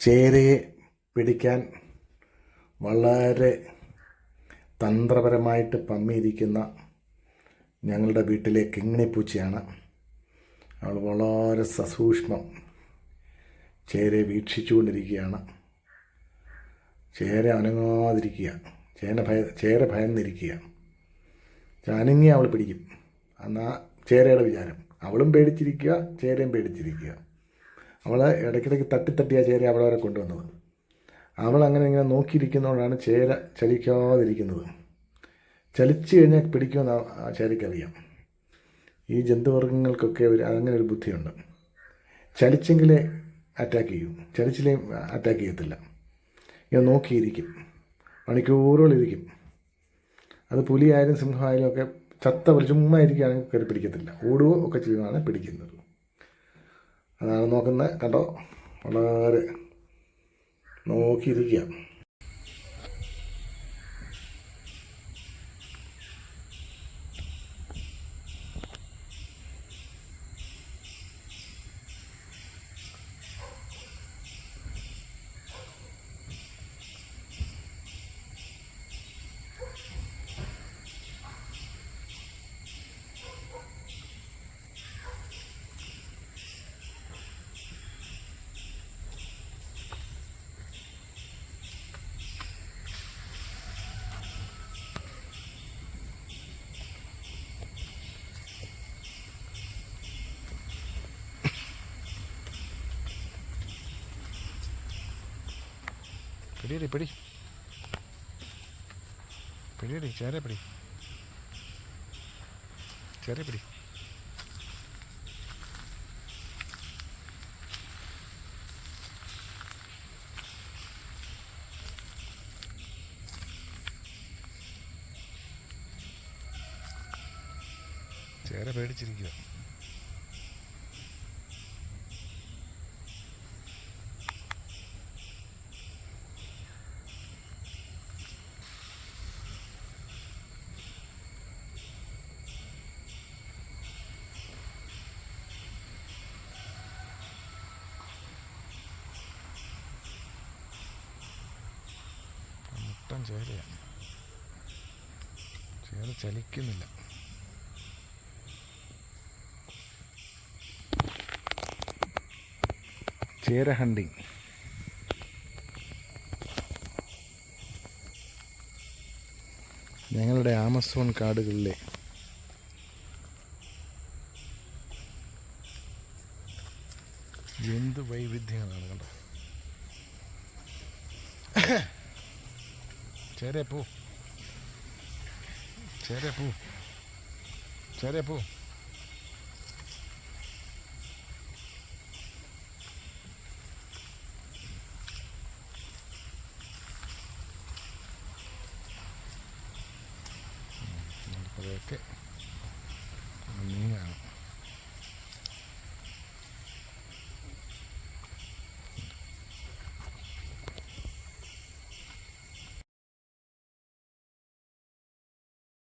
ചേരയെ പിടിക്കാൻ വളരെ തന്ത്രപരമായിട്ട് പമ്മിയിരിക്കുന്ന ഞങ്ങളുടെ വീട്ടിലെ കിങ്ങിണിപ്പൂച്ചയാണ് അവൾ വളരെ സസൂക്ഷ്മം ചേരയെ വീക്ഷിച്ചുകൊണ്ടിരിക്കുകയാണ്. ചേര അനങ്ങാതിരിക്കുക. ചേന ഭയ ചേര ഭയന്നിരിക്കുക. അനങ്ങി അവൾ പിടിക്കും. എന്നാ ചേരയുടെ വിചാരം. അവളും പേടിച്ചിരിക്കുക ചേരയും പേടിച്ചിരിക്കുക. അവൾ ഇടയ്ക്കിടയ്ക്ക് തട്ടി തട്ടിയാ ചേര അവിടെ വരെ കൊണ്ടുവന്നത്. അവൾ അങ്ങനെ ഇങ്ങനെ നോക്കിയിരിക്കുന്നതുകൊണ്ടാണ് ചേര ചലിക്കാതിരിക്കുന്നത്. ചലിച്ചു കഴിഞ്ഞാൽ പിടിക്കുമെന്ന് ആ- ചേരയ്ക്കറിയാം ഈ ജന്തുവർഗങ്ങൾക്കൊക്കെ ഒരു അങ്ങനെ ഒരു ബുദ്ധിയുണ്ട്. ചലിച്ചെങ്കിലേ അറ്റാക്ക് ചെയ്യൂ. ചലിച്ചില്ലേ അറ്റാക്ക് ചെയ്യത്തില്ല. ഇങ്ങനെ നോക്കിയിരിക്കും. മണിക്കൂറുകളിരിക്കും അത് പുലിയായാലും സിംഹമായാലും ഒക്കെ ചത്ത ചുമ്മാ ഇരിക്കുകയാണെങ്കിൽ കയറി പിടിക്കത്തില്ല. ഓടുകയോ ഒക്കെ ചെയ്യുന്നതാണ് പിടിക്കുന്നത്. അതാണ് നോക്കുന്നത്. കണ്ടോ? വളരെ നോക്കിയിരിക്കുക. പിടിയടി പിടി. പിടിയടി ചേര പിടി. ചേര പിടി. ചേര പേടിച്ചിരിക്കുക മുട്ടൻ ചേരയാണ് ചേര ചലിക്കുന്നില്ല. ചേര ഹണ്ടിങ്. ഞങ്ങളുടെ ആമസോൺ കാടുകളിലെ എന്ത് വൈവിധ്യങ്ങളാണ് കണ്ടോ ചേരേ പോ ചേരേ പോ ചേരേ പോ കുറേയൊക്കെ